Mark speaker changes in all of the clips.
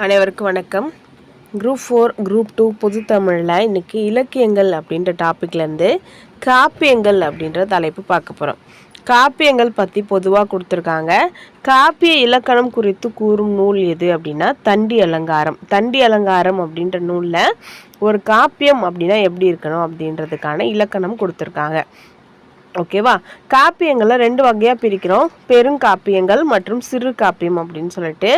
Speaker 1: அனைவருக்கும் வணக்கம். Group four group two பொது தமிழில் இன்றைக்கி இலக்கியங்கள் அப்படின்ற டாப்பிக்லேருந்து காப்பியங்கள் அப்படின்ற தலைப்பு பார்க்க போகிறோம் காப்பியங்கள் பற்றி பொதுவாக கொடுத்துருக்காங்க. காப்பிய இலக்கணம் குறித்து கூறும் நூல் எது அப்படின்னா தண்டி அலங்காரம். தண்டி அலங்காரம் அப்படின்ற நூலில் ஒரு காப்பியம் அப்படின்னா எப்படி இருக்கணும் அப்படின்றதுக்கான இலக்கணம் கொடுத்துருக்காங்க. ஓகேவா? காப்பியங்களை ரெண்டு வகையாக பிரிக்கிறோம். பெருங்காப்பியங்கள் மற்றும் சிறு காப்பியம் அப்படின்னு சொல்லிட்டு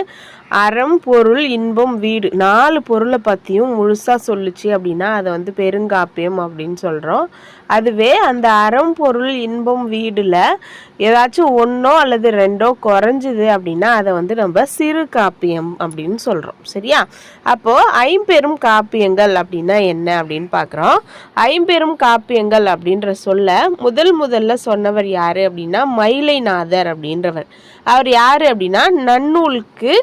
Speaker 1: அறம் பொருள் இன்பம் வீடு. நாலு பொருளை பற்றியும் முழுசாக சொல்லுச்சு அப்படின்னா அதை வந்து பெருங்காப்பியம் அப்படின்னு சொல்கிறோம் அதுவே அந்த அறம் பொருள் இன்பம் வீடில் ஏதாச்சும் ஒன்றோ அல்லது ரெண்டோ குறைஞ்சிது அப்படின்னா அதை வந்து நம்ம சிறு காப்பியம் அப்படின்னு சொல்கிறோம் சரியா? அப்போது ஐம்பெரும் காப்பியங்கள் அப்படின்னா என்ன அப்படின்னு பார்க்குறோம். ஐம்பெரும் காப்பியங்கள் அப்படின்ற சொல்ல முதல் முதல்ல சொன்னவர் யார் அப்படின்னா மயிலைநாதர் அப்படின்றவர். அவர் யார் அப்படின்னா நன்னூலுக்கு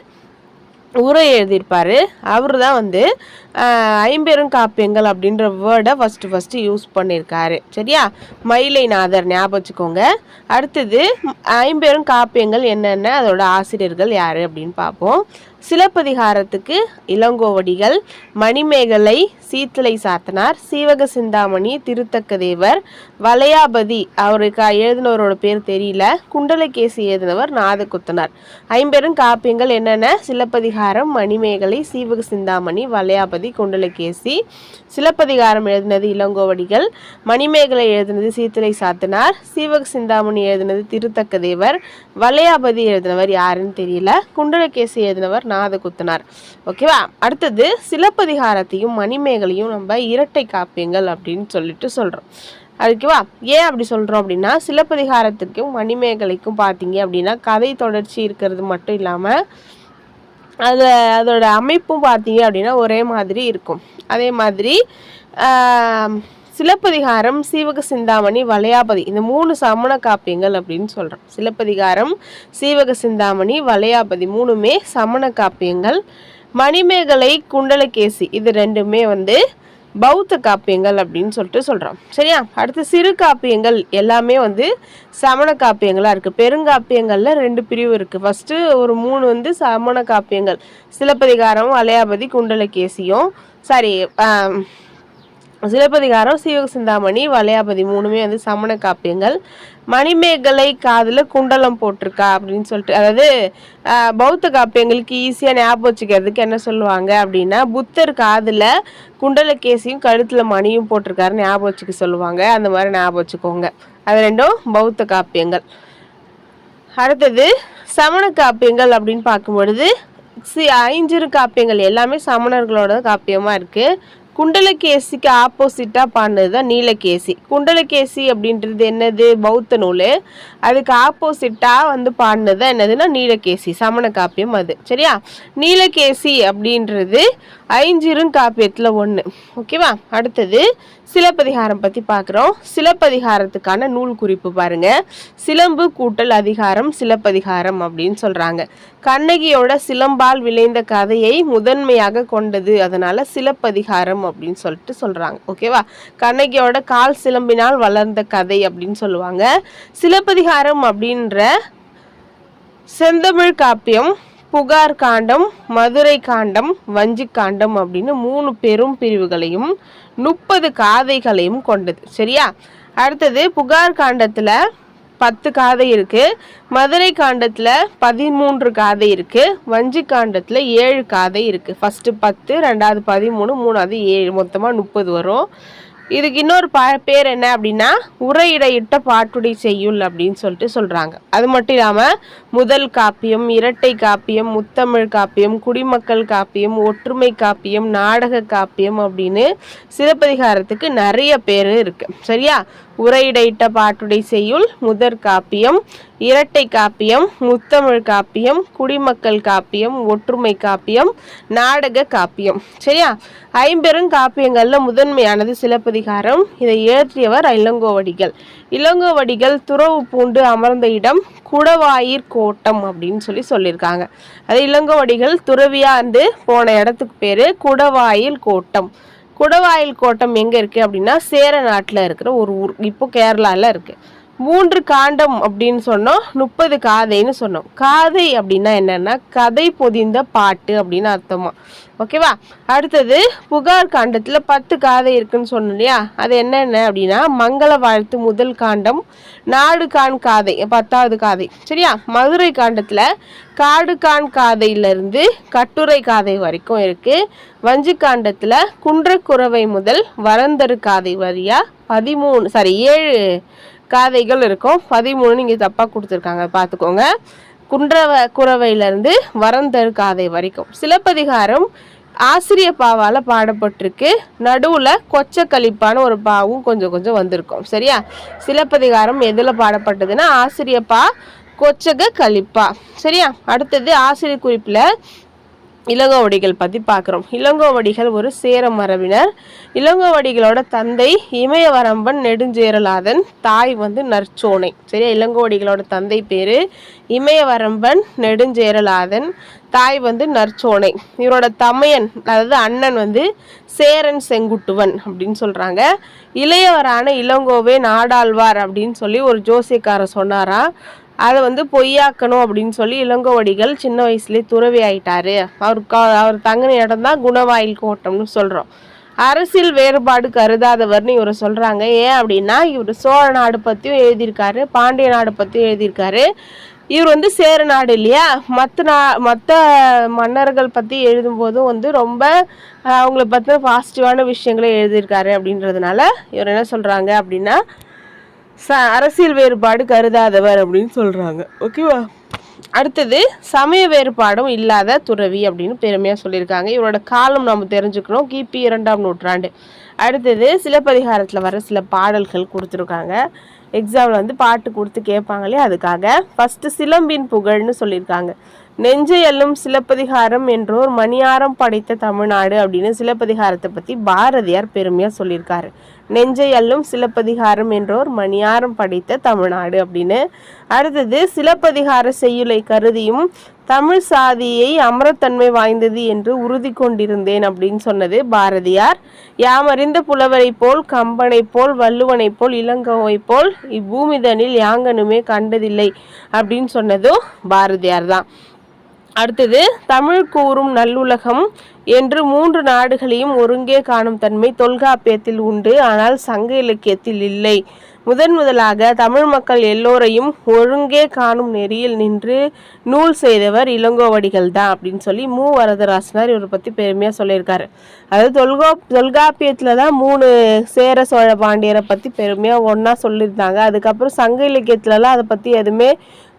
Speaker 1: உரை எழுதியிருப்பார். அவர் தான் வந்து ஐம்பெரும் காப்பியங்கள் அப்படின்ற வேர்டை ஃபஸ்ட்டு ஃபஸ்ட்டு யூஸ் பண்ணியிருக்காரு சரியா? மயிலைநாதர் ஞாபகம் வச்சுக்கோங்க. அடுத்தது ஐம்பெரும் காப்பியங்கள் என்னென்ன? அதோட ஆசிரியர்கள் யார் அப்படின்னு பார்ப்போம். சிலப்பதிகாரத்துக்கு இளங்கோவடிகள் மணிமேகலை சீத்தலை சாத்தனார் சீவக சிந்தாமணி திருத்தக்க தேவர் வளையாபதி அவருக்கு எழுதினவரோட பேர் தெரியல. குண்டலகேசி எழுதினவர் நாதகுத்தனார் ஐம்பெரும் காப்பியங்கள் என்னென்ன? சிலப்பதிகாரம் மணிமேகலை சீவக சிந்தாமணி வளையாபதி. குண்டலகேசி சிலப்பதிகாரம் எழுதினது இளங்கோவடிகள் மணிமேகலை எழுதினது சீத்தலை சாத்தனார் சீவக சிந்தாமணி எழுதினது திருத்தக்க தேவர் வளையாபதி எழுதினவர் யாருன்னு தெரியல குண்டலகேசி எழுதினவர் நாதகுத்தனார் ஓகேவா அடுத்தது சிலப்பதிகாரத்தையும் மணிமேகலையும் நம்ம இரட்டை காப்பியங்கள் அப்படின்னு சொல்லிட்டு சொல்கிறோம் அதுக்குவா ஏன் அப்படி சொல்கிறோம் அப்படின்னா சிலப்பதிகாரத்துக்கும் மணிமேகலைக்கும் பார்த்தீங்க அப்படின்னா கதை தொடர்ச்சி இருக்கிறது மட்டும் இல்லாமல் அது அதோட அமைப்பும் பார்த்தீங்க அப்படின்னா ஒரே மாதிரி இருக்கும். அதே மாதிரி சிலப்பதிகாரம் சீவக சிந்தாமணி வளையாபதி இந்த மூணு சமண காப்பியங்கள் அப்படின்னு சொல்கிறோம் சிலப்பதிகாரம் சீவக சிந்தாமணி வளையாபதி மூணுமே சமண காப்பியங்கள். மணிமேகலை குண்டலகேசி இது ரெண்டுமே வந்து பௌத்த காப்பியங்கள் அப்படின்னு சொல்லிட்டு சொல்கிறோம் சரியா? அடுத்து சிறு காப்பியங்கள் எல்லாமே வந்து சமண காப்பியங்களாக இருக்குது பெருங்காப்பியங்களில் ரெண்டு பிரிவு இருக்குது ஃபஸ்ட்டு ஒரு மூணு வந்து சமண காப்பியங்கள். சிலப்பதிகாரம் அலையாபதி குண்டலகேசியும். சாரி சிலப்பதிகாரம் சீவக சிந்தாமணி வளையாபதி மூணுமே வந்து சமண காப்பியங்கள். மணிமேகலை காதில் குண்டலம் போட்டிருக்கா அப்படின்னு சொல்லிட்டு அதாவது பௌத்த காப்பியங்களுக்கு ஈஸியாக ஞாபகம் வச்சுக்கிறதுக்கு என்ன சொல்லுவாங்க அப்படின்னா புத்தர் காதில் குண்டலகேசியும் கழுத்தில் மணியும் போட்டிருக்காரு ஞாபகம் வச்சுக்க சொல்லுவாங்க. அந்த மாதிரி ஞாபகம் வச்சுக்கோங்க. அது ரெண்டும் பௌத்த காப்பியங்கள். அடுத்தது சமண காப்பியங்கள் அப்படின்னு பார்க்கும்பொழுது சி ஐஞ்சிறு காப்பியங்கள் எல்லாமே சமணர்களோட காப்பியமாக இருக்குது குண்டலகேசிக்கு ஆப்போசிட்டாக பாடினது தான் நீலகேசி. குண்டலகேசி அப்படின்றது என்னது? பௌத்த நூல். அதுக்கு ஆப்போசிட்டாக வந்து பாடினது தான் என்னதுன்னா நீலகேசி. சமண காப்பியம் அது. சரியா? நீலகேசி அப்படின்றது ஐஞ்சிறும் காப்பியத்தில் ஒன்று ஓகேவா? அடுத்தது சிலப்பதிகாரம் பற்றி பார்க்குறோம் சிலப்பதிகாரத்துக்கான நூல் குறிப்பு பாருங்க. சிலம்பு கூட்டல் அதிகாரம் சிலப்பதிகாரம் அப்படின்னு சொல்கிறாங்க கண்ணகியோட சிலம்பால் விளைந்த கதையை முதன்மையாக கொண்டது. அதனால சிலப்பதிகாரம் அப்படின்னு சொல்லிட்டு சொல்கிறாங்க ஓகேவா? கண்ணகியோட கால் சிலம்பினால் வளர்ந்த கதை அப்படின்னு சொல்லுவாங்க. சிலப்பதிகாரம் அப்படின்ற செந்தமிழ் காப்பியம் புகார் காண்டம் மதுரை காண்டம் வஞ்சி காண்டம் அப்படின்னு மூணு பெரும் பிரிவுகளையும் முப்பது காதைகளையும் கொண்டது. சரியா? அடுத்தது புகார் காண்டத்தில் பத்து காதை இருக்குது மதுரை காண்டத்தில் பதிமூன்று காதை இருக்குது வஞ்சி காண்டத்தில் ஏழு காதை இருக்குது ஃபஸ்ட்டு பத்து ரெண்டாவது பதிமூணு மூணாவது ஏழு. மொத்தமாக முப்பது வரும். இதுக்கு இன்னொரு பா பேர் என்ன அப்படின்னா உரையிடையிட்ட பாட்டுடை செய்யுள் அப்படின்னு சொல்லிட்டு சொல்கிறாங்க அது மட்டும் இல்லாமல் முதல் காப்பியம் இரட்டை காப்பியம் முத்தமிழ் காப்பியம் குடிமக்கள் காப்பியம் ஒற்றுமை காப்பியம் நாடக காப்பியம் அப்படின்னு சிலப்பதிகாரத்துக்கு நிறைய பேர் இருக்குது சரியா? உரையிடையிட்ட பாட்டுடை செய்யுள் முதற் காப்பியம் இரட்டை காப்பியம் முத்தமிழ் காப்பியம் குடிமக்கள் காப்பியம் ஒற்றுமை காப்பியம் நாடக காப்பியம். சரியா? ஐம்பெரும் காப்பியங்களில் முதன்மையானது சிலப்பதிகாரம். இதை இயற்றியவர் இளங்கோவடிகள் இளங்கோவடிகள் துறவு பூண்டு அமர்ந்த இடம் குடவாயிற் கோட்டம் அப்படின்னு சொல்லி சொல்லியிருக்காங்க. அது இளங்கோவடிகள் துறவியா இருந்து போன இடத்துக்கு பேர் குடவாயில் கோட்டம். குடவாயில் கோட்டம் எங்கே இருக்குது அப்படின்னா சேர நாட்டில் இருக்கிற ஒரு ஊர். இப்போ கேரளாவில் இருக்குது மூன்று காண்டம் அப்படின்னு சொன்னோம் முப்பது காதைன்னு சொன்னோம். காதை அப்படின்னா என்னன்னா கதை பொதிந்த பாட்டு அப்படின்னு அர்த்தமா. ஓகேவா அடுத்தது புகார் காண்டத்தில் பத்து காதை இருக்குன்னு சொன்னோம் இல்லையா? அது என்னென்ன அப்படின்னா மங்கள வாழ்த்து முதல் காண்டம் நாடு கான் காதை பத்தாவது காதை. சரியா? மதுரை காண்டத்தில் காடு கான் காதையிலிருந்து கட்டுரை காதை வரைக்கும் இருக்கு. வஞ்சி காண்டத்தில் குன்றக்குறவை முதல் வரந்தரு காதை வரியா? பதிமூணு சாரி ஏழு காதைகள் இருக்கும். பதிமூணு இங்கே தப்பாக கொடுத்துருக்காங்க. பார்த்துக்கோங்க. குன்றவ குறவையிலேருந்து வரந்தர் காதை வரைக்கும். சிலப்பதிகாரம் ஆசிரிய பாவால் பாடப்பட்டிருக்கு. நடுவில் கொச்ச கழிப்பான ஒரு பாவும் கொஞ்சம் கொஞ்சம் வந்திருக்கும். சரியா? சிலப்பதிகாரம் எதில் பாடப்பட்டதுன்னா ஆசிரியப்பா கொச்சக கலிப்பா சரியா? அடுத்தது ஆசிரியர் குறிப்பில் இளங்கோவடிகள் பற்றி பார்க்குறோம் இளங்கோவடிகள் ஒரு சேர மரபினர். இளங்கோவடிகளோட தந்தை இமயவரம்பன் நெடுஞ்சேரலாதன் தாய் வந்து நற்சோனை. சரியா? இளங்கோவடிகளோட தந்தை பேர் இமயவரம்பன் நெடுஞ்சேரலாதன் தாய் வந்து நற்சோனை. இவரோட தமையன் அதாவது அண்ணன் வந்து சேரன் செங்குட்டுவன் அப்படின்னு சொல்கிறாங்க இளையவரான இளங்கோவே நாடாழ்வார் அப்படின்னு சொல்லி ஒரு ஜோசியக்காரர் சொன்னாராம் அதை வந்து பொய்யாக்கணும் அப்படின்னு சொல்லி இளங்கோவடிகள் சின்ன வயசுலேயே துறவி ஆயிட்டாரு. அவருக்கு அவர் தங்கின இடம் தான் குணவாயில் கோட்டம்னு சொல்கிறோம் அரசியல் வேறுபாடு கருதாதவர்னு இவரை சொல்கிறாங்க ஏன் அப்படின்னா இவர் சோழ நாடு பற்றியும் எழுதியிருக்காரு பாண்டிய நாடு பற்றியும் எழுதியிருக்காரு. இவர் வந்து சேர நாடு இல்லையா? மற்ற நா மற்ற மன்னர்கள் பற்றி எழுதும்போதும் வந்து ரொம்ப அவங்கள பற்றின பாசிட்டிவான விஷயங்களை எழுதியிருக்காரு அப்படின்றதுனால இவர் என்ன சொல்கிறாங்க அப்படின்னா ச அரசியல் வேறுபாடு கருதாதவர் அப்படின்னு சொல்கிறாங்க ஓகேவா அடுத்தது சமய வேறுபாடும் இல்லாத துறவி அப்படின்னு பெருமையாக சொல்லியிருக்காங்க. இவரோட காலம் நம்ம தெரிஞ்சுக்கணும். கிபி இரண்டாம் நூற்றாண்டு. அடுத்தது சிலப்பதிகாரத்தில் வர சில பாடல்கள் கொடுத்துருக்காங்க. எக்ஸாமில் வந்து பாட்டு கொடுத்து கேட்பாங்களே அதுக்காக. ஃபஸ்ட்டு சிலம்பின் புகழ்னு சொல்லியிருக்காங்க. நெஞ்சையல்லும் சிலப்பதிகாரம் என்றோர் மணியாரம் படைத்த தமிழ்நாடு அப்படின்னு சிலப்பதிகாரத்தை பற்றி பாரதியார் பெருமையாக சொல்லியிருக்காரு. நெஞ்சை அல்லும் சிலப்பதிகாரம் என்றோர் மணியாரம் படைத்த தமிழ்நாடு அப்படின்னு. அடுத்தது சிலப்பதிகார செய்யுளை கருதியும் தமிழ் சாதியை அமரத்தன்மை வாய்ந்தது என்று உறுதி கொண்டிருந்தேன் அப்படின்னு சொன்னது பாரதியார். யாமறிந்த புலவரை போல் கம்பனை போல் வள்ளுவனை போல் இளங்கோவை போல் இப்பூமிதனில் யாங்கனுமே கண்டதில்லை அப்படின்னு சொன்னதும் பாரதியார் தான். அடுத்தது தமிழ் கூறும் நல்லுலகம் என்று மூன்று நாடுகளையும் ஒருங்கே காணும் தன்மை தொல்காப்பியத்தில் உண்டு ஆனால் சங்க இலக்கியத்தில் இல்லை. முதன் முதலாக தமிழ் மக்கள் எல்லோரையும் ஒழுங்கே காணும் நெறியில் நின்று நூல் செய்தவர் இளங்கோவடிகள் தான் அப்படின்னு சொல்லி மு. வரதராசனார் இவரை பற்றி பெருமையாக சொல்லியிருக்காரு. அதாவது தொல்கோ தொல்காப்பியத்தில் தான் மூணு சேர சோழ பாண்டியரை பற்றி பெருமையாக ஒன்றா சொல்லியிருந்தாங்க. அதுக்கப்புறம் சங்க இலக்கியத்துலலாம் அதை பற்றி எதுவுமே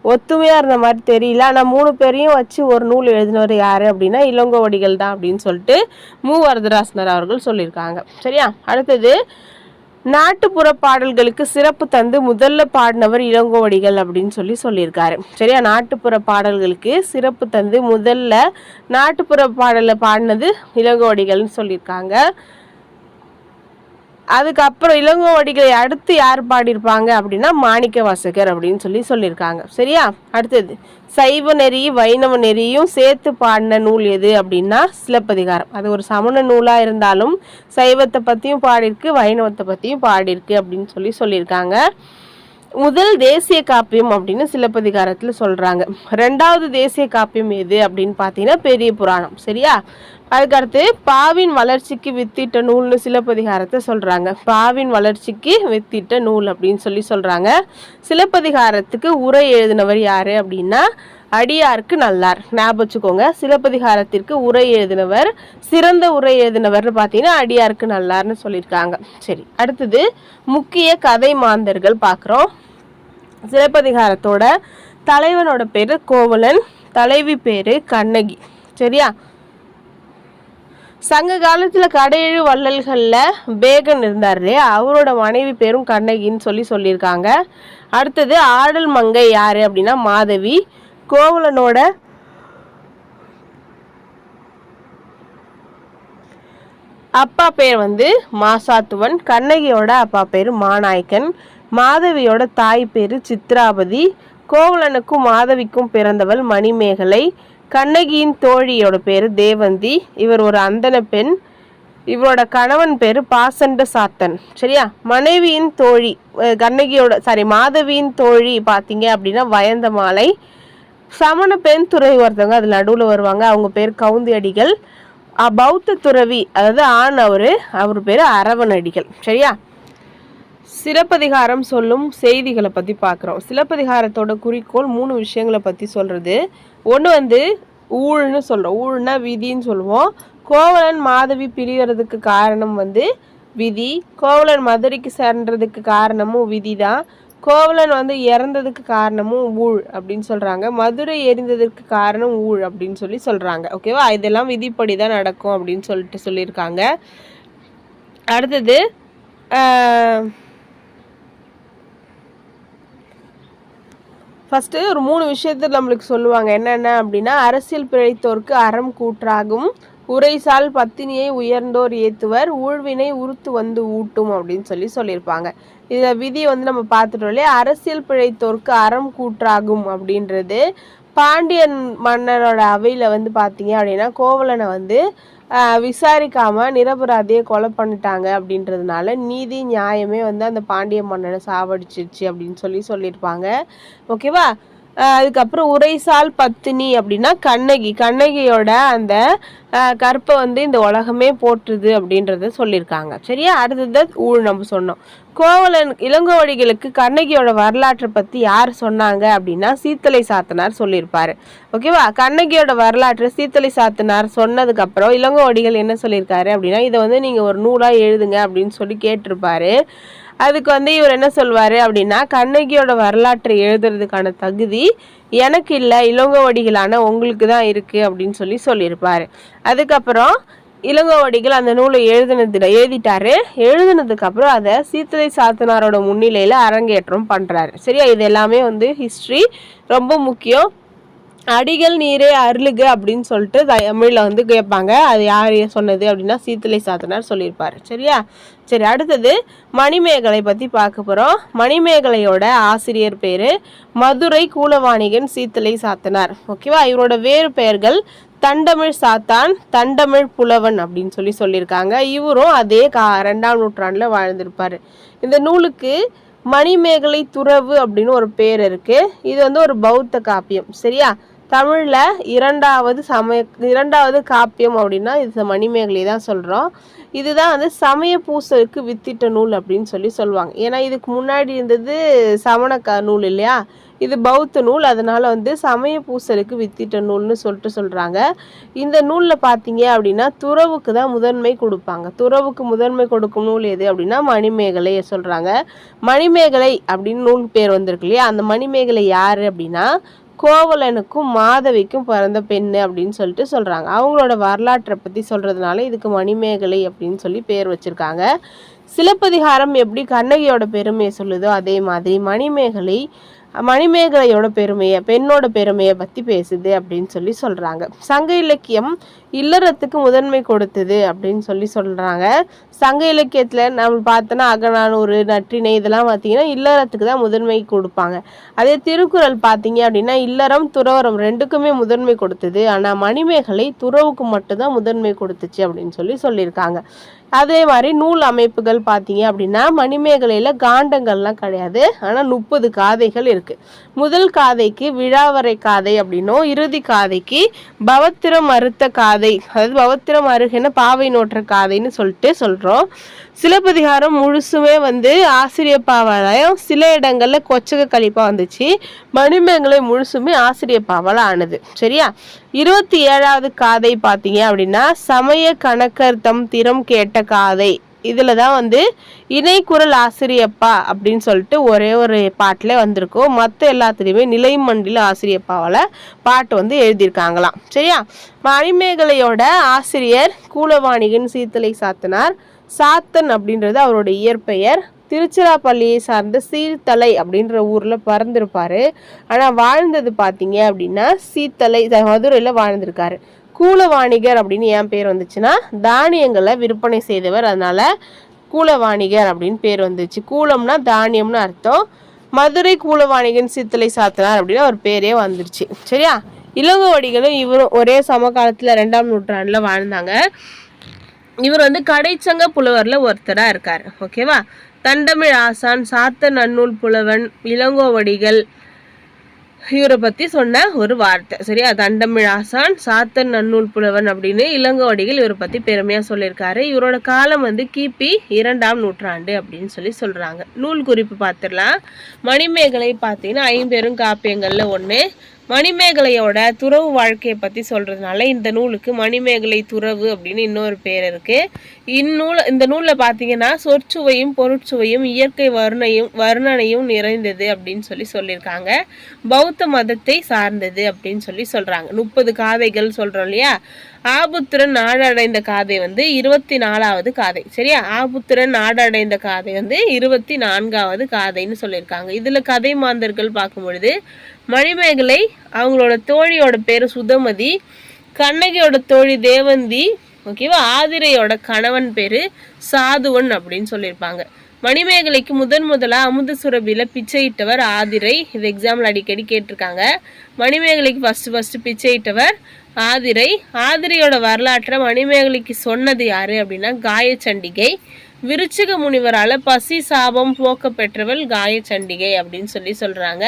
Speaker 1: ஒத்துமையாக இருந்த மாதிரி தெரியல. ஆனால் மூணு பேரையும் வச்சு ஒரு நூல் எழுதினவர் யார் அப்படின்னா இளங்கோவடிகள் தான் அப்படின்னு சொல்லிட்டு மூ. வரதராசனர் அவர்கள் சொல்லியிருக்காங்க. சரியா? அடுத்தது நாட்டுப்புற பாடல்களுக்கு சிறப்பு தந்து முதல்ல பாடினவர் இளங்கோவடிகள் அப்படின்னு சொல்லி சொல்லியிருக்காரு. சரியா? நாட்டுப்புற பாடல்களுக்கு சிறப்பு தந்து முதல்ல நாட்டுப்புற பாடலை பாடினது இளங்கோவடிகள்னு சொல்லியிருக்காங்க. அதுக்கப்புறம் இளங்கோவடிகளை அடுத்து யார் பாடியிருப்பாங்க அப்படின்னா மாணிக்க வாசகர் அப்படின்னு சொல்லி சொல்லியிருக்காங்க. சரியா? அடுத்தது சைவ நெறி வைணவ நெறியும் சேர்த்து பாடின நூல் எது அப்படின்னா சிலப்பதிகாரம். அது ஒரு சமண நூலாக இருந்தாலும் சைவத்தை பற்றியும் பாடியிருக்கு வைணவத்தை பற்றியும் பாடியிருக்கு அப்படின்னு சொல்லி சொல்லியிருக்காங்க. முதல் தேசிய காப்பியம் அப்படின்னு சிலப்பதிகாரத்தில் சொல்கிறாங்க ரெண்டாவது தேசிய காப்பியம் எது அப்படின்னு பார்த்தீங்கன்னா பெரிய புராணம். சரியா? அதுக்கடுத்து பாவின் வளர்ச்சிக்கு வித்திட்ட நூல்னு சிலப்பதிகாரத்தை சொல்கிறாங்க பாவின் வளர்ச்சிக்கு வித்திட்ட நூல் அப்படின்னு சொல்லி சொல்கிறாங்க சிலப்பதிகாரத்துக்கு உரை எழுதினவர் யார் அப்படின்னா அடியாருக்கு நல்லார். ஞாபகம் வச்சுக்கோங்க சிலப்பதிகாரத்திற்கு உரை எழுதினவர் சிறந்த உரை எழுதினவர்னு பார்த்தீங்கன்னா அடியாருக்கு நல்லார்னு சொல்லியிருக்காங்க. சரி அடுத்தது முக்கிய கதை மாந்தர்கள் பார்க்குறோம். சிலப்பதிகாரத்தோட தலைவனோட பேர் கோவலன் தலைவி பேர் கண்ணகி. சரியா? சங்க காலத்தில் கடையெழு வள்ளல்களில் பேகன் இருந்தார் இல்லையா? அவரோட மனைவி பேரும் கண்ணகின்னு சொல்லி சொல்லியிருக்காங்க. அடுத்தது ஆடல் மங்கை யார் அப்படின்னா மாதவி. கோவலனோட அப்பா பேர் வந்து மாசாத்துவன் கண்ணகியோட அப்பா பேர் மாநாயக்கன் மாதவியோட தாய் பேர் சித்ராபதி கோவலனுக்கும் மாதவிக்கும் பிறந்தவள் மணிமேகலை கண்ணகியின் தோழியோட பேர் தேவந்தி இவர் ஒரு அந்தன பெண் இவரோட கணவன் பேர் பாசண்ட சாத்தன் சரியா? மனைவியின் தோழி அஹ் கண்ணகியோட சாரி மாதவியின் தோழி பார்த்தீங்க அப்படின்னா வயந்த மாலை சமண பெண் துறவி ஒருத்தவங்க அதில் நடுவில் வருவாங்க. அவங்க பேர் கவுந்தி அடிகள் பௌத்த துறவி அதாவது ஆண் அவரு அவர் பேர் அரவன் அடிகள் சரியா? சிலப்பதிகாரம் சொல்லும் செய்திகளை பற்றி பார்க்குறோம் சிலப்பதிகாரத்தோட குறிக்கோள் மூணு விஷயங்களை பற்றி சொல்கிறது ஒன்று வந்து ஊழ்னு சொல்கிறோம் ஊழ்னா விதின்னு சொல்லுவோம். கோவலன் மாதவி பிரியறதுக்கு காரணம் வந்து விதி. கோவலன் மதுரைக்கு சேர்ன்றதுக்கு காரணமும் விதி தான் கோவலன் வந்து இறந்ததுக்கு காரணமும் ஊழ் அப்படின்னு சொல்கிறாங்க மதுரை எரிந்ததற்கு காரணம் ஊழ் அப்படின்னு சொல்லி சொல்கிறாங்க ஓகேவா இதெல்லாம் விதிப்படி தான் நடக்கும் அப்படின்னு சொல்லிட்டு சொல்லியிருக்காங்க. அடுத்தது ஆஹ், ஃபஸ்ட்டு ஒரு மூணு விஷயத்தை நம்மளுக்கு சொல்லுவாங்க. என்னென்ன அப்படின்னா அரசியல் பிழைத்தோருக்கு அறம் கூற்றாகும். உரைசால் பத்தினியை உயர்ந்தோர் ஏத்துவர் ஊழ்வினை உறுத்து வந்து ஊட்டும் அப்படின்னு சொல்லி சொல்லியிருப்பாங்க. இதில் விதி வந்து நம்ம பார்த்துட்டோம் இல்லையா? அரசியல் பிழைத்தோர்க்கு அறம் கூற்றாகும் அப்படின்றது. பாண்டியன் மன்னரோட அவையில் வந்து பார்த்தீங்க அப்படின்னா கோவலனை வந்து விசாரிக்காம நிரபராதியை கொலை பண்ணிட்டாங்க அப்படின்றதுனால நீதி நியாயமே வந்து அந்த பாண்டிய மன்னனை சாவடிச்சிருச்சு அப்படின்னு சொல்லி சொல்லியிருப்பாங்க. ஓகேவா? அதுக்கப்புறம் உரைசால் பத்தினி அப்படின்னா கண்ணகி. கண்ணகியோட அந்த கற்பை வந்து இந்த உலகமே போற்றுது அப்படின்றத சொல்லியிருக்காங்க. சரியா? அடுத்தது ஊழ் நம்ம சொன்னோம். கோவலன் இளங்கோவடிகளுக்கு கண்ணகியோட வரலாற்றை பற்றி யார் சொன்னாங்க அப்படின்னா சீத்தலை சாத்தனார் சொல்லியிருப்பார். ஓகேவா கண்ணகியோட வரலாற்றை சீத்தலை சாத்தனார் சொன்னதுக்கப்புறம் இளங்கோவடிகள் என்ன சொல்லியிருக்காரு அப்படின்னா இதை வந்து நீங்கள் ஒரு நூலாக எழுதுங்க அப்படின்னு சொல்லி கேட்டிருப்பாரு. அதுக்கு வந்து இவர் என்ன சொல்வார் அப்படின்னா கண்ணகியோட வரலாற்றை எழுதுறதுக்கான தகுதி எனக்கு இல்லை இளங்கோவடிகளான உங்களுக்கு தான் இருக்குது அப்படின்னு சொல்லி சொல்லியிருப்பார். அதுக்கப்புறம் இளங்கோவடிகள் அந்த நூலை எழுதினதுல எழுதிட்டாரு. எழுதினதுக்கப்புறம் அதை சீத்தலை சாத்தனாரோட முன்னிலையில் அரங்கேற்றம் பண்ணுறாரு சரியா? இது எல்லாமே வந்து ஹிஸ்ட்ரி ரொம்ப முக்கியம். அடிகள் நீரே அருளுக அப்படின்னு சொல்லிட்டு தமிழில் வந்து கேட்பாங்க. அது யார் சொன்னது அப்படின்னா சீத்தலை சாத்தனார் சொல்லியிருப்பார். சரியா? சரி அடுத்தது மணிமேகலை பற்றி பார்க்க போகிறோம் மணிமேகலையோட ஆசிரியர் பேர் மதுரை கூலவாணிகன் சீத்தலை சாத்தனார். ஓகேவா இவரோட வேறு பெயர்கள் தண்டமிழ் சாத்தான் தண்டமிழ் புலவன் அப்படின்னு சொல்லி சொல்லியிருக்காங்க. இவரும் அதே கா ரெண்டாம் நூற்றாண்டில் வாழ்ந்திருப்பார். இந்த நூலுக்கு மணிமேகலை துறவு அப்படின்னு ஒரு பேர் இருக்குது இது வந்து ஒரு பௌத்த காப்பியம். சரியா? தமிழில் இரண்டாவது சமய இரண்டாவது காப்பியம் அப்படின்னா இது மணிமேகலை தான் சொல்கிறோம் இதுதான் வந்து சமய பூசலுக்கு வித்திட்ட நூல் அப்படின்னு சொல்லி சொல்லுவாங்க. ஏன்னா இதுக்கு முன்னாடி இருந்தது சமண க நூல் இல்லையா? இது பௌத்த நூல். அதனால வந்து சமய பூசலுக்கு வித்திட்ட நூல்னு சொல்லிட்டு சொல்கிறாங்க இந்த நூலில் பார்த்தீங்க அப்படின்னா துறவுக்கு தான் முதன்மை கொடுப்பாங்க. துறவுக்கு முதன்மை கொடுக்கும் நூல் எது அப்படின்னா மணிமேகலை சொல்கிறாங்க மணிமேகலை அப்படின்னு நூல் பேர் வந்திருக்கு இல்லையா? அந்த மணிமேகலை யார் அப்படின்னா கோவலனுக்கும் மாதவிக்கும் பிறந்த பெண்ணு அப்படின்னு சொல்லிட்டு சொல்கிறாங்க அவங்களோட வரலாற்றை பற்றி சொல்கிறதுனால இதுக்கு மணிமேகலை அப்படின்னு சொல்லி பேர் வச்சுருக்காங்க. சிலப்பதிகாரம் எப்படி கண்ணகியோட பெருமையை சொல்லுதோ அதே மாதிரி மணிமேகலை மணிமேகலையோட பெருமையை பெண்ணோட பெருமையை பற்றி பேசுது அப்படின்னு சொல்லி சொல்கிறாங்க சங்க இலக்கியம் இல்லறத்துக்கு முதன்மை கொடுத்தது அப்படின்னு சொல்லி சொல்கிறாங்க சங்க இலக்கியத்தில் நம்ம பார்த்தோன்னா அகநானூறு நற்றிணை இதெல்லாம் பார்த்தீங்கன்னா இல்லறத்துக்கு தான் முதன்மை கொடுப்பாங்க. அதே திருக்குறள் பார்த்தீங்க அப்படின்னா இல்லறம் துறவரம் ரெண்டுக்குமே முதன்மை கொடுத்தது. ஆனால் மணிமேகலை துறவுக்கு மட்டும்தான் முதன்மை கொடுத்துச்சு அப்படின்னு சொல்லி சொல்லியிருக்காங்க. அதே மாதிரி நூல் அமைப்புகள் பார்த்தீங்க அப்படின்னா மணிமேகலையில் காண்டங்கள்லாம் கிடையாது. ஆனால் முப்பது காதைகள் இருக்குது முதல் காதைக்கு விழாவரை காதை அப்படின்னும் இறுதி காதைக்கு பவத்திரம் மறுத்த காதை அதாவது பவத்திரம் அருகென பாவை நோட்டுற காதைன்னு சொல்லிட்டு சொல்கிறோம் சிலப்பதிகாரம் முழுசுமே வந்து ஆசிரியப்பாவாலையும் சில இடங்களில் கொச்சக கழிப்பாக வந்துச்சு. மணிமேகலை முழுசுமே ஆசிரியப்பாவால் ஆனது. சரியா? இருபத்தி ஏழாவது காதை பார்த்தீங்க அப்படின்னா சமய கணக்கர்த்தம் திறம் கேட்ட காதை. இதில் தான் வந்து இணைக்குரல் ஆசிரியப்பா அப்படின்னு சொல்லிட்டு ஒரே ஒரு பாட்டில் வந்திருக்கும் மற்ற எல்லாத்துலேயுமே நிலைமண்டில ஆசிரியப்பாவால் பாட்டு வந்து எழுதியிருக்காங்களாம். சரியா? மணிமேகலையோட ஆசிரியர் கூலவாணிகன் சீத்தலை சாத்தனார் சாத்தன் அப்படின்றது அவரோட இயற்பெயர். திருச்சிராப்பள்ளியை சார்ந்த சீர்தலை அப்படின்ற ஊரில் பிறந்திருப்பாரு. ஆனால் வாழ்ந்தது பார்த்தீங்க அப்படின்னா சீத்தலை மதுரையில் வாழ்ந்திருக்காரு. கூலவாணிகர் அப்படின்னு ஏன் பேர் வந்துச்சுன்னா தானியங்களை விற்பனை செய்தவர். அதனால கூலவாணிகர் அப்படின்னு பேர் வந்துச்சு. கூலம்னா தானியம்னு அர்த்தம். மதுரை கூலவாணிகன் சித்தலை சாத்தனார் அப்படின்னு அவர் பேரே வந்துருச்சு. சரியா? இளங்கோவடிகளும் இவரும் ஒரே சமகாலத்தில் ரெண்டாம் நூற்றாண்டில் வாழ்ந்தாங்க. இவர் வந்து கடைச்சங்க புலவரில் ஒருத்தராக இருக்கார். ஓகேவா? தண்டமிழ் ஆசான் சாத்த நன்னூல் புலவன் இளங்கோவடிகள் இவரை பத்தி சொன்ன ஒரு வார்த்தை. சரியா? தண்டமிழ் ஆசான் சாத்தன் நன்னூல் புலவன் அப்படின்னு இளங்கோடிகள் இவரை பற்றி பெருமையாக சொல்லியிருக்காரு. இவரோட காலம் வந்து கிபி இரண்டாம் நூற்றாண்டு அப்படின்னு சொல்லி சொல்றாங்க. நூல் குறிப்பு பார்த்துடலாம். மணிமேகலை பார்த்தீங்கன்னா ஐம்பெரும் காப்பியங்கள்ல ஒன்று மணிமேகலையோட துறவு வாழ்க்கையை பற்றி சொல்கிறதுனால இந்த நூலுக்கு மணிமேகலை துறவு அப்படின்னு இன்னொரு பேர் இருக்குது இந்நூல் இந்த நூலில் பார்த்தீங்கன்னா சொற்சுவையும் பொருட்சுவையும் இயற்கை வர்ணையும் வர்ணனையும் நிறைந்தது அப்படின்னு சொல்லி சொல்லியிருக்காங்க. பௌத்த மதத்தை சார்ந்தது அப்படின்னு சொல்லி சொல்கிறாங்க முப்பது காதைகள் சொல்கிறோம் இல்லையா? ஆபுத்திரன் நாடடைந்த காதை வந்து இருபத்தி நாலாவது காதை. சரியா? ஆபுத்திரன் நாடடைந்த காதை வந்து இருபத்தி நான்காவது காதைன்னு சொல்லியிருக்காங்க. இதில் கதை மாந்தர்கள் பார்க்கும் பொழுது மணிமேகலை அவங்களோட தோழியோட பேர் சுதமதி கண்ணகியோட தோழி தேவந்தி ஓகேவா ஆதிரையோட கணவன் பேர் சாதுவன் அப்படின்னு சொல்லியிருப்பாங்க. மணிமேகலைக்கு முதன் முதலாக அமுத சுரபியில் பிச்சையிட்டவர் ஆதிரை. இது எக்ஸாம்பிள் அடிக்கடி கேட்டிருக்காங்க. மணிமேகலைக்கு ஃபஸ்ட்டு ஃபஸ்ட்டு பிச்சையிட்டவர் ஆதிரை. ஆதிரையோட வரலாற்றை மணிமேகலைக்கு சொன்னது யார் அப்படின்னா காயச்சண்டிகை. விருச்சிக முனிவரால் பசி சாபம் போக்க பெற்றவள் காயச்சண்டிகை அப்படின்னு சொல்லி சொல்கிறாங்க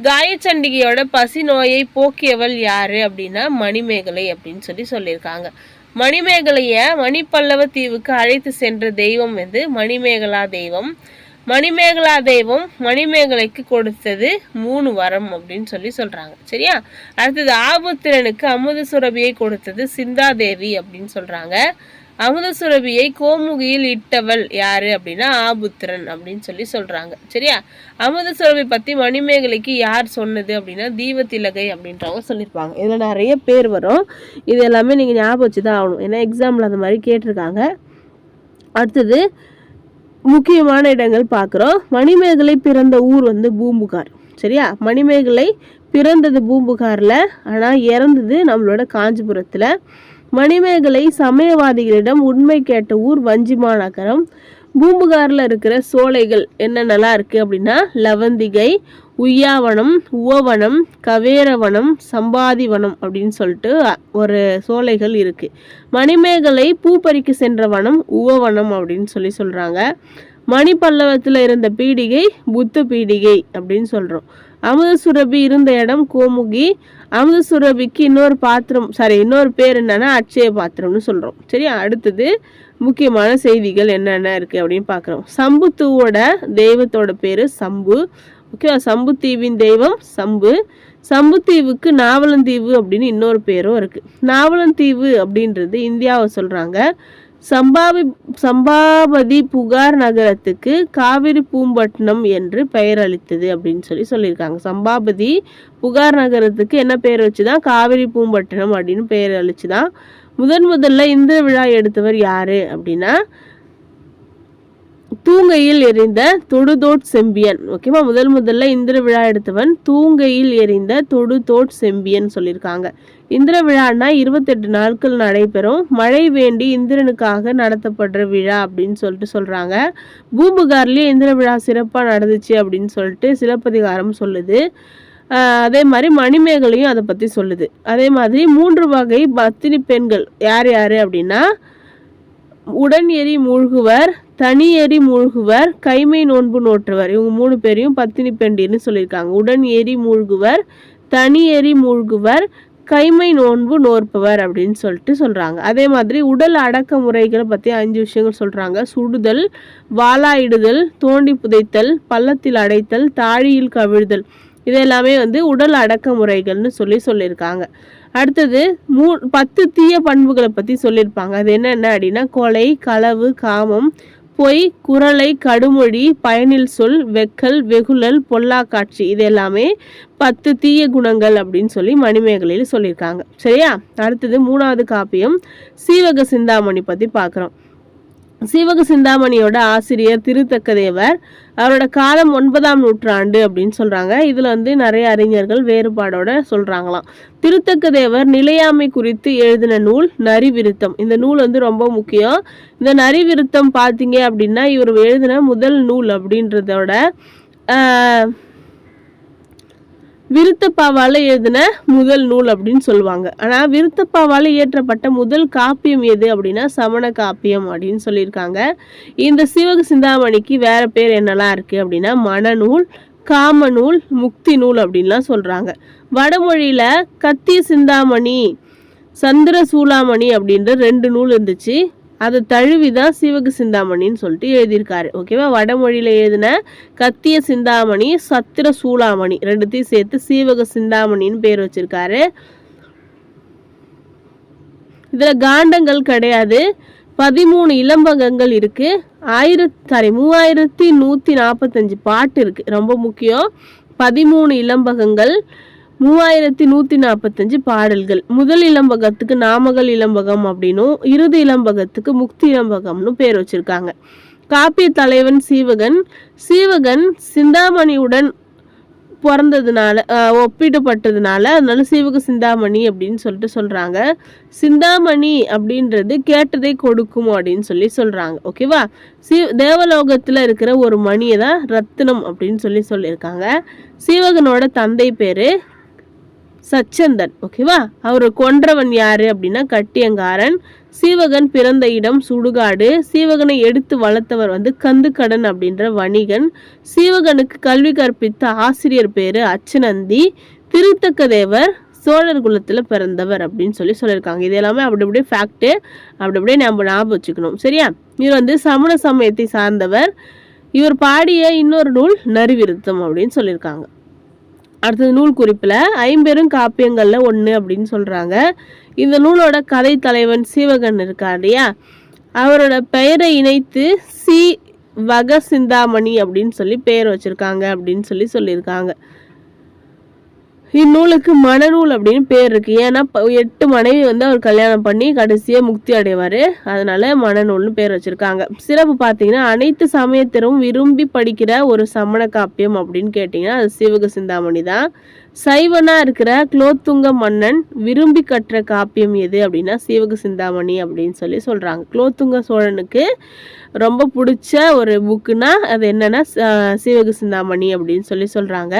Speaker 1: காயச்சண்டிகையோட பசி நோயை போக்கியவள் யாரு அப்படின்னா மணிமேகலை அப்படின்னு சொல்லி சொல்லியிருக்காங்க. மணிமேகலைய மணிப்பல்லவ தீவுக்கு அழைத்து சென்ற தெய்வம் வந்து மணிமேகலா தெய்வம். மணிமேகலா தெய்வம் மணிமேகலைக்கு கொடுத்தது மூணு வரம் அப்படின்னு சொல்லி சொல்றாங்க. சரியா? அடுத்தது ஆபுத்திரனுக்கு அமுத சுரபியை கொடுத்தது சிந்தாதேவி அப்படின்னு சொல்றாங்க. அமுத சுரபியை கோமுகியில் இட்டவள் யாரு அப்படின்னா ஆபுத்திரன் அப்படின்னு சொல்லி சொல்றாங்க. சரியா? அமுத சுரபி பத்தி மணிமேகலைக்கு யார் சொன்னது அப்படின்னா தீபத்திலகை அப்படின்றவங்க சொல்லியிருப்பாங்க. இதுல நிறைய பேர் வரும். இது எல்லாமே நீங்க ஞாபகம் வச்சுதான் ஆகணும். ஏன்னா எக்ஸாம்பிள் அந்த மாதிரி கேட்டிருக்காங்க. அடுத்தது முக்கியமான இடங்கள் பார்க்குறோம். மணிமேகலை பிறந்த ஊர் வந்து பூம்புகார். சரியா? மணிமேகலை பிறந்தது பூம்புகாரில் ஆனால் இறந்தது நம்மளோட காஞ்சிபுரத்தில். மணிமேகலை சமயவாதிகளிடம் உண்மை கேட்ட ஊர் வஞ்சிமா நகரம். பூம்புகாரில் இருக்கிற சோலைகள் என்னென்னலாம் இருக்குது அப்படின்னா லவந்திகை உய்யாவனம் உவவனம் கவேரவனம் சம்பாதிவனம் அப்படின்னு சொல்லிட்டு ஒரு சோலைகள் இருக்குது மணிமேகலை பூ பறிக்க சென்ற வனம் உவவனம் அப்படின்னு சொல்லி சொல்கிறாங்க மணிப்பல்லவத்தில் இருந்த பீடிகை புத்த பீடிகை அப்படின்னு சொல்கிறோம் அமுதசுரபி இருந்த இடம் கோமுகி. அமுதசுரபிக்கு இன்னொரு பாத்திரம் சாரி இன்னொரு பேர் என்னன்னா அட்சய பாத்திரம்னு சொல்கிறோம் சரியா? அடுத்தது முக்கியமான செய்திகள் என்னென்ன இருக்குது அப்படின்னு பார்க்குறோம். சம்புத்துவோட தெய்வத்தோட பேர் சம்பு. ஓகேவா? சம்புத்தீவின் தெய்வம் சம்பு. சம்புத்தீவுக்கு நாவலந்தீவு அப்படின்னு இன்னொரு பேரும் இருக்குது நாவலந்தீவு அப்படின்றது இந்தியாவை சொல்கிறாங்க சம்பாவி சம்பாபதி புகார் நகரத்துக்கு காவிரி பூம்பட்டினம் என்று பெயர் அளித்தது அப்படின்னு சொல்லி சொல்லியிருக்காங்க. சம்பாபதி புகார் நகரத்துக்கு என்ன பெயர் வச்சுதான்? காவிரி பூம்பட்டினம் அப்படின்னு பெயர் அளிச்சுதான். முதன் முதல்ல இந்திர விழா எடுத்தவர் யாரு அப்படின்னா தூங்கையில் எரிந்த தொடுதோட் செம்பியன். ஓகேவா முதல் முதல்ல இந்திர விழா எடுத்தவன் தூங்கையில் எரிந்த தொடுதோட் செம்பியன் சொல்லியிருக்காங்க. இந்திர விழான்னா இருபத்தெட்டு நாட்கள் நடைபெறும். மழை வேண்டி இந்திரனுக்காக நடத்தப்படுற விழா அப்படின்னு சொல்லிட்டு சொல்கிறாங்க பூம்புகார்லேயே இந்திர விழா சிறப்பாக நடந்துச்சு அப்படின்னு சொல்லிட்டு சிலப்பதிகாரம் சொல்லுது. அதே மாதிரி மணிமேகலையும் அதை பற்றி சொல்லுது. அதே மாதிரி மூன்று வகை பத்தினி பெண்கள். யார் யார் அப்படின்னா உடன் எரி மூழ்குவர் தனி எரி மூழ்குவர் கைமை நோன்பு நோற்றுவர். இவங்க மூணு பேரையும் பத்தினி பெண்டின்னு சொல்லியிருக்காங்க. உடன் எரி மூழ்குவர் தனி எரி மூழ்குவர் கைமை நோன்பு நோற்பவர் அப்படின்னு சொல்லிட்டு சொல்கிறாங்க அதே மாதிரி உடல் அடக்க முறைகளை பற்றி அஞ்சு விஷயங்கள் சொல்கிறாங்க சுடுதல் வாலாயிடுதல் தோண்டி புதைத்தல் பள்ளத்தில் அடைத்தல் தாழியில் கவிழ்தல். இது எல்லாமே வந்து உடல் அடக்க முறைகள்னு சொல்லி சொல்லியிருக்காங்க. அடுத்தது மூ பத்து தீய பண்புகளை பற்றி சொல்லியிருப்பாங்க. அது என்னென்ன அப்படின்னா கொலை களவு காமம் பொய் குரலை கடுமொழி பயனில் சொல் வெக்கல் வெகுழல் பொல்லாக்காட்சி இது எல்லாமே பத்து தீய குணங்கள் அப்படின்னு சொல்லி மணிமேகலையில் சொல்லியிருக்காங்க. சரியா? அடுத்தது மூணாவது காப்பியம் சீவக சிந்தாமணி பற்றி பார்க்குறோம். சீவக சிந்தாமணியோட ஆசிரியர் திருத்தக்கதேவர். அவரோட காலம் ஒன்பதாம் நூற்றாண்டு அப்படின்னு சொல்கிறாங்க இதில் வந்து நிறைய அறிஞர்கள் வேறுபாடோட சொல்கிறாங்களாம் திருத்தக்கதேவர் நிலையாமை குறித்து எழுதின நூல் நரிவிருத்தம். இந்த நூல் வந்து ரொம்ப முக்கியம். இந்த நரிவிருத்தம் பார்த்தீங்க அப்படின்னா இவர் எழுதின முதல் நூல் அப்படின்றதோட விருத்தப்பாவால் எழுதின முதல் நூல் அப்படின்னு சொல்லுவாங்க. ஆனால் விருத்தப்பாவால் இயற்றப்பட்ட முதல் காப்பியம் எது அப்படின்னா சமண காப்பியம் அப்படின்னு சொல்லியிருக்காங்க. இந்த சிவக சிந்தாமணிக்கு வேற பேர் என்னெல்லாம் இருக்குது அப்படின்னா மணநூல் காமநூல் முக்தி நூல் அப்படின்லாம் சொல்கிறாங்க வடமொழியில் கத்திய சிந்தாமணி சந்திர சூளாமணி அப்படின்ற ரெண்டு நூல் இருந்துச்சு. அதை தழுவிதான் சிவகு சிவக சிந்தாமணின்னு சொல்லிட்டு எழுதியிருக்காரு. ஓகேவா வடமொழியில் எழுதின கத்திய சிந்தாமணி சத்திர சூளாமணி ரெண்டுத்தையும் சேர்த்து சீவக சிந்தாமணின்னு பேர் வச்சிருக்காரு. இதில் காண்டங்கள் கிடையாது. பதிமூணு இளம்பகங்கள் இருக்கு. ஆயிரத்தி சாரி மூவாயிரத்தி நூற்றி நாற்பத்தஞ்சு பாட்டு இருக்கு. ரொம்ப முக்கியம். பதிமூணு இளம்பகங்கள் மூவாயிரத்தி நூற்றி நாற்பத்தஞ்சு பாடல்கள். முதல் இளம்பகத்துக்கு நாமகள் இளம்பகம் அப்படின்னும் இறுதி இளம்பகத்துக்கு முக்தி இளம்பகம்னு பேர் வச்சிருக்காங்க. காப்பிய தலைவன் சீவகன். சீவகன் சிந்தாமணியுடன் பிறந்ததுனால ஒப்பிடப்பட்டதுனால அதனால சீவக சிந்தாமணி அப்படின்னு சொல்லிட்டு சொல்றாங்க. சிந்தாமணி அப்படின்றது கேட்டதை கொடுக்கும் அப்படின்னு சொல்லி சொல்றாங்க. ஓகேவா சீ தேவலோகத்துல இருக்கிற ஒரு மணியை தான் ரத்தினம் அப்படின்னு சொல்லி சொல்லியிருக்காங்க. சீவகனோட தந்தை பேரு சச்சந்தன் ஓகேவா அவர் கொன்றவன் யாரு அப்படின்னா கட்டியங்காரன். சீவகன் பிறந்த இடம் சுடுகாடு. சீவகனை எடுத்து வளர்த்தவர் வந்து கந்துக்கடன் அப்படின்ற வணிகன். சீவகனுக்கு கல்வி கற்பித்த ஆசிரியர் பேரு அச்சநந்தி. திருத்தக்க தேவர் சோழர் குலத்தில் பிறந்தவர் அப்படின்னு சொல்லி சொல்லியிருக்காங்க. இது எல்லாமே அப்படி அப்படியே ஃபேக்ட்டு அப்படி அப்படியே நம்ம ஞாபகம் வச்சுக்கணும். சரியா? இவர் வந்து சமண சமயத்தை சார்ந்தவர். இவர் பாடிய இன்னொரு நூல் நரிவிருத்தம் அப்படின்னு சொல்லியிருக்காங்க. அடுத்தது நூல் குறிப்பில் ஐம்பெரும் காப்பியங்களில் ஒன்று அப்படின்னு சொல்கிறாங்க இந்த நூலோட கதை தலைவன் சீவகன் இருக்கார் இல்லையா? அவரோட பெயரை இணைத்து சி. வக சிந்தாமணி அப்படின்னு சொல்லி பெயர் வச்சுருக்காங்க அப்படின்னு சொல்லி சொல்லியிருக்காங்க. இந்நூலுக்கு மணநூல் அப்படின்னு பேர் இருக்குது ஏன்னா எட்டு மனைவி வந்து அவர் கல்யாணம் பண்ணி கடைசியாக முக்தி அடைவார். அதனால் மணநூல்னு பேர் வச்சுருக்காங்க. சிறப்பு பார்த்தீங்கன்னா அனைத்து சமயத்திலும் விரும்பி படிக்கிற ஒரு சமண காப்பியம் அப்படின்னு கேட்டிங்கன்னா அது சிவக சிந்தாமணி தான். சைவனாக இருக்கிற குலோத்துங்க மன்னன் விரும்பி கற்ற காப்பியம் எது அப்படின்னா சீவக சிந்தாமணி அப்படின்னு சொல்லி சொல்கிறாங்க குலோத்துங்க சோழனுக்கு ரொம்ப பிடிச்ச ஒரு புக்குனா அது என்னென்னா ச- சீவக சிந்தாமணி அப்படின்னு சொல்லி சொல்கிறாங்க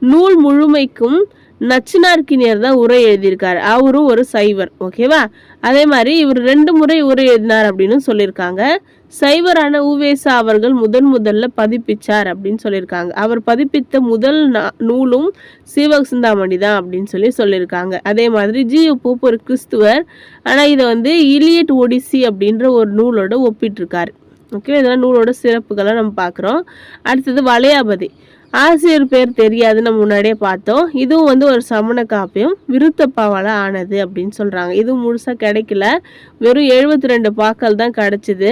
Speaker 1: நூல் முழுமைக்கும் நச்சினார்க்கினியர் தான் உரை எழுதியிருக்காரு. அவரும் ஒரு சைவர் ஓகேவா அதே மாதிரி இவர் ரெண்டு முறை உரை எழுதினார் அப்படின்னு சொல்லியிருக்காங்க. சைவரான உவேசா அவர்கள் முதன் முதல்ல பதிப்பிச்சார் அப்படின்னு சொல்லியிருக்காங்க. அவர் பதிப்பித்த முதல் நா- நூலும் சீவக சிந்தாமணி தான் அப்படின்னு சொல்லி சொல்லியிருக்காங்க. அதே மாதிரி ஜி போப் ஒரு கிறிஸ்துவர் ஆனால் இதை வந்து இலியட் ஒடிசி அப்படின்ற ஒரு நூலோட ஒப்பிட்டிருக்காரு. ஓகே இதெல்லாம் நூலோட சிறப்புகளை நம்ம பார்க்குறோம். அடுத்தது வளையாபதி. ஆசிரியர் பேர் தெரியாது நம்ம முன்னாடியே பார்த்தோம். இதுவும் வந்து ஒரு சமண காப்பியம். விருத்தப்பாவால் ஆனது அப்படின்னு சொல்கிறாங்க இதுவும் முழுசாக கிடைக்கல. வெறும் எழுபத்தி ரெண்டு பாக்கள் தான் கிடச்சிது.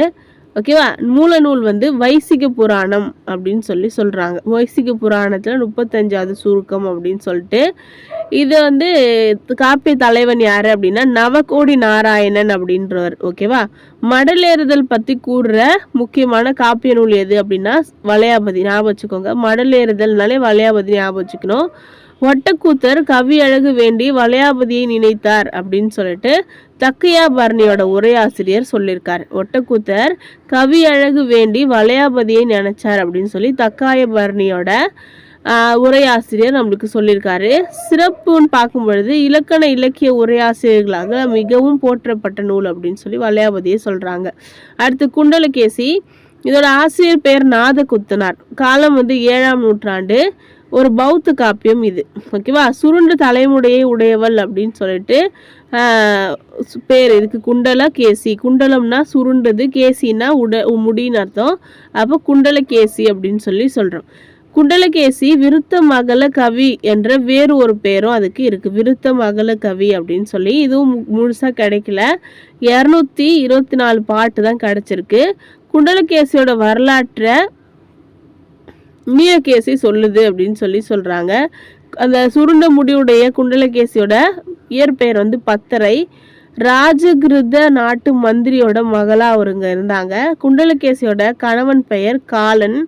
Speaker 1: ஓகேவா மூல நூல் வந்து வைசிக புராணம் அப்படின்னு சொல்லி சொல்கிறாங்க வைசிக புராணத்தில் முப்பத்தஞ்சாவது சுருக்கம் அப்படின்னு சொல்லிட்டு இது வந்து காப்பிய தலைவன் யார் அப்படின்னா நவகோடி நாராயணன் அப்படின்றவர். ஓகேவா மடலேறுதல் பற்றி கூடுற முக்கியமான காப்பிய நூல் எது அப்படின்னா வளையாபதி. ஞாபகம் வச்சுக்கோங்க. மடலேறுதல்னாலே வளையாபதி ஞாபகம் வச்சுக்கணும். ஒட்டக்கூத்தர் கவி அழகு வேண்டி வளையாபதியை நினைத்தார் அப்படின்னு சொல்லிட்டு தக்கையாபரணியோட உரையாசிரியர் சொல்லியிருக்கார். ஒட்டக்கூத்தர் கவி அழகு வேண்டி வளையாபதியை நினைச்சார் அப்படின்னு சொல்லி தக்காயபரணியோட உரையாசிரியர் நம்மளுக்கு சொல்லியிருக்காரு. சிறப்புன்னு பார்க்கும் பொழுது இலக்கண இலக்கிய உரையாசிரியர்களாக மிகவும் போற்றப்பட்ட நூல் அப்படின்னு சொல்லி வளையாபதியை சொல்கிறாங்க அடுத்து குண்டலகேசி இதோட ஆசிரியர் பெயர் நாதகுத்தனார். காலம் வந்து ஏழாம் நூற்றாண்டு. ஒரு பௌத்த காப்பியம் இது. ஓகேவா? சுருண்டு தலைமுடையை உடையவள் அப்படின்னு சொல்லிட்டு பேர் இதுக்கு குண்டல கேசி. குண்டலம்னா சுருண்டது கேசின்னா உட முடின்னு அர்த்தம். அப்போ குண்டல கேசி அப்படின்னு சொல்லி சொல்கிறோம் குண்டலகேசி விருத்த மகள கவி என்ற வேறு ஒரு பேரும் அதுக்கு இருக்குது விருத்த மகள கவி அப்படின்னு சொல்லி இதுவும் மு- கிடைக்கல. இரநூத்தி இருபத்தி நாலு பாட்டு தான் கிடச்சிருக்கு. குண்டலகேசியோட வரலாற்றை மீனகேசி சொல்லுது அப்படின்னு சொல்லி சொல்கிறாங்க அந்த சுருண்ட முடிவுடைய குண்டலகேசியோட இயற்பெயர் வந்து பத்தரை. ராஜகிருத நாட்டு மந்திரியோட மகளா அவருங்க இருந்தாங்க. குண்டலகேசியோட கணவன் பெயர் காலன்.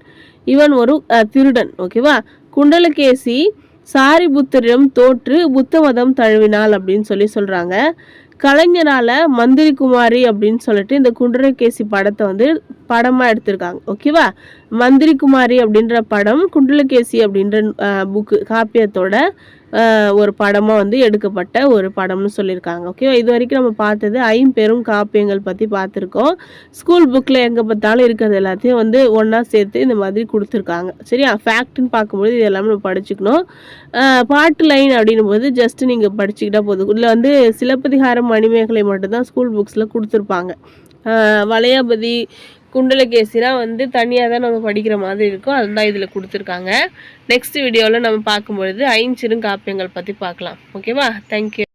Speaker 1: இவன் ஒரு திருடன் ஓகேவா குண்டலகேசி சாரிபுத்தரிடம் தோற்று புத்த மதம் தழுவினாள் அப்படின்னு சொல்லி சொல்கிறாங்க கலைஞரால் மந்திரி குமாரி அப்படின்னு சொல்லிட்டு இந்த குண்டலகேசி படத்தை வந்து படமாக எடுத்திருக்காங்க. ஓகேவா மந்திரி குமாரி அப்படின்ற படம் குண்டலகேசி அப்படின்ற புக்கு காப்பியத்தோட ஒரு படமாக வந்து எடுக்கப்பட்ட ஒரு படம்னு சொல்லியிருக்காங்க. ஓகேவா இது வரைக்கும் நம்ம பார்த்தது ஐம்பெரும் காப்பியங்கள் பற்றி பார்த்துருக்கோம். ஸ்கூல் புக்கில் எங்கே பார்த்தாலும் இருக்கிறது எல்லாத்தையும் வந்து ஒன்றா சேர்த்து இந்த மாதிரி கொடுத்துருக்காங்க. சரியா? ஃபேக்ட்னு பார்க்கும்போது இது எல்லாமே நம்ம படிச்சுக்கணும். பாட்டு லைன் அப்படின்னும் போது ஜஸ்ட் நீங்கள் படிச்சுக்கிட்டா போதும். இதில் வந்து சிலப்பதிகாரம் மணிமேகலை மட்டும்தான் ஸ்கூல் புக்ஸில் கொடுத்துருப்பாங்க. வளையாபதி குண்டலகேசிலாம் வந்து தனியாக தான் நம்ம படிக்கிற மாதிரி இருக்கும் அதுதான் இதில் கொடுத்துருக்காங்க. நெக்ஸ்ட் வீடியோவில் நம்ம பார்க்கும்பொழுது ஐஞ்சிரும் காப்பியங்கள் பற்றி பார்க்கலாம். ஓகேவா தேங்க்யூ